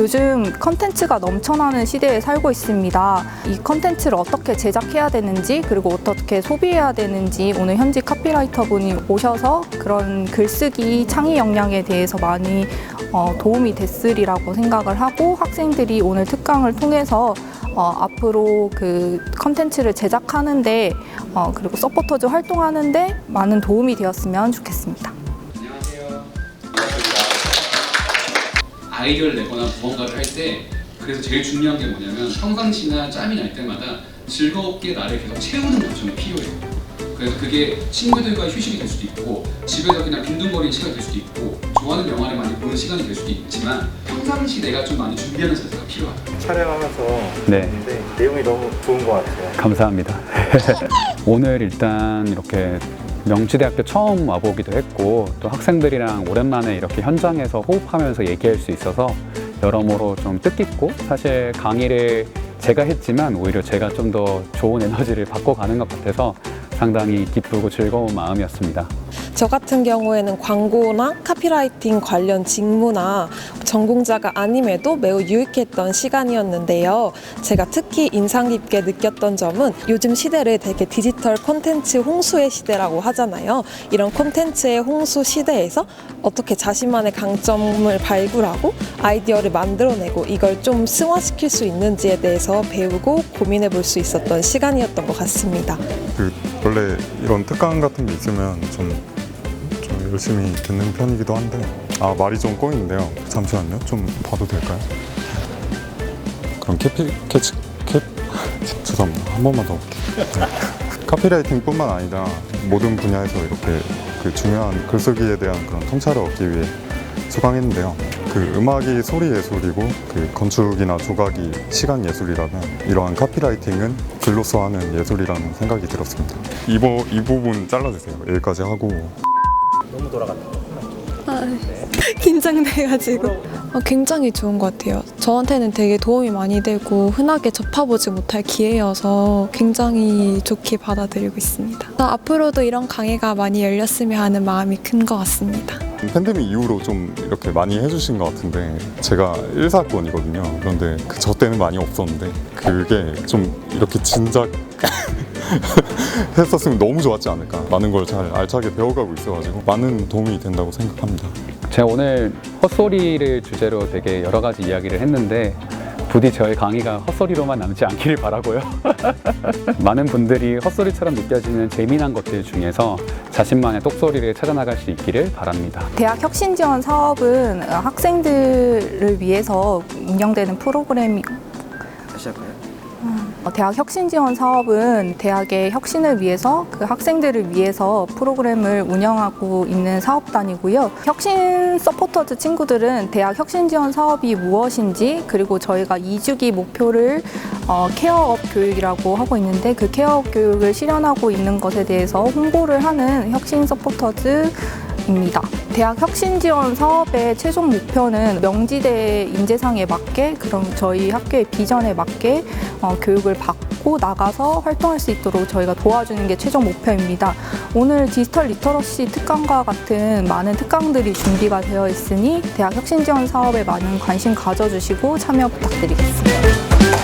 요즘 컨텐츠가 넘쳐나는 시대에 살고 있습니다. 이 컨텐츠를 어떻게 제작해야 되는지 그리고 어떻게 소비해야 되는지 오늘 현직 카피라이터 분이 오셔서 그런 글쓰기 창의 역량에 대해서 많이 어, 도움이 됐으리라고 생각을 하고 학생들이 오늘 특강을 통해서 어, 앞으로 그 컨텐츠를 제작하는데 어, 그리고 서포터즈 활동하는데 많은 도움이 되었으면 좋겠습니다. 아이디어를 내거나 무언가를 할 때 그래서 제일 중요한 게 뭐냐면 평상시나 짬이 날 때마다 즐겁게 나를 계속 채우는 과정이 필요해요. 그래서 그게 친구들과 휴식이 될 수도 있고 집에서 그냥 빈둥거리는 시간이 될 수도 있고 좋아하는 영화를 많이 보는 시간이 될 수도 있지만 평상시 내가 좀 많이 준비하는 자세가 필요하다. 촬영하면서 네. 봤는데 내용이 너무 좋은 것 같아요. 감사합니다. 오늘 일단 이렇게 명지대학교 처음 와보기도 했고 또 학생들이랑 오랜만에 이렇게 현장에서 호흡하면서 얘기할 수 있어서 여러모로 좀 뜻깊고 사실 강의를 제가 했지만 오히려 제가 좀 더 좋은 에너지를 받고 가는 것 같아서 상당히 기쁘고 즐거운 마음이었습니다. 저 같은 경우에는 광고나 카피라이팅 관련 직무나 전공자가 아님에도 매우 유익했던 시간이었는데요. 제가 특히 인상 깊게 느꼈던 점은 요즘 시대를 되게 디지털 콘텐츠 홍수의 시대라고 하잖아요. 이런 콘텐츠의 홍수 시대에서 어떻게 자신만의 강점을 발굴하고 아이디어를 만들어내고 이걸 좀 승화시킬 수 있는지에 대해서 배우고 고민해 볼 수 있었던 시간이었던 것 같습니다. 그 원래 이런 특강 같은 게 있으면 좀, 좀 열심히 듣는 편이기도 한데 아 말이 좀 꼬이는데요 잠시만요 좀 봐도 될까요? 그럼 캐피 캐치 캡 죄송합니다 한 번만 더 볼게요 네. 카피라이팅 뿐만 아니라 모든 분야에서 이렇게 그 중요한 글쓰기에 대한 그런 통찰을 얻기 위해 수강했는데요. 그 음악이 소리 예술이고 그 건축이나 조각이 시각 예술이라면 이러한 카피라이팅은 글로써 하는 예술이라는 생각이 들었습니다. 이, 부, 이 부분 잘라주세요. 여기까지 하고 너무 돌아갔다. 긴장돼가지고 어, 굉장히 좋은 것 같아요. 저한테는 되게 도움이 많이 되고 흔하게 접해보지 못할 기회여서 굉장히 좋게 받아들이고 있습니다. 어, 앞으로도 이런 강의가 많이 열렸으면 하는 마음이 큰 것 같습니다. 팬데믹 이후로 좀 이렇게 많이 해주신 것 같은데 제가 1사건이거든요. 그런데 그 저 때는 많이 없었는데 그게 좀 이렇게 진작 했었으면 너무 좋았지 않을까. 많은 걸 잘 알차게 배워가고 있어가지고 많은 도움이 된다고 생각합니다. 제가 오늘 헛소리를 주제로 되게 여러 가지 이야기를 했는데 부디 저의 강의가 헛소리로만 남지 않기를 바라고요. 많은 분들이 헛소리처럼 느껴지는 재미난 것들 중에서 자신만의 똑소리를 찾아나갈 수 있기를 바랍니다. 대학 혁신 지원 사업은 어, 학생들을 위해서 운영되는? 어, 대학 혁신 지원 사업은 대학의 혁신을 위해서 그 학생들을 위해서 프로그램을 운영하고 있는 사업단이고요. 혁신 서포터즈 친구들은 대학 혁신 지원 사업이 무엇인지 그리고 저희가 2주기 목표를 어, 케어업 교육이라고 하고 있는데 그 케어업 교육을 실현하고 있는 것에 대해서 홍보를 하는 혁신 서포터즈 입니다. 대학 혁신 지원 사업의 최종 목표는 명지대 인재상에 맞게 그럼 저희 학교의 비전에 맞게 어, 교육을 받고 나가서 활동할 수 있도록 저희가 도와주는 게 최종 목표입니다. 오늘 디지털 리터러시 특강과 같은 많은 특강들이 준비가 되어 있으니 대학 혁신 지원 사업에 많은 관심 가져주시고 참여 부탁드리겠습니다.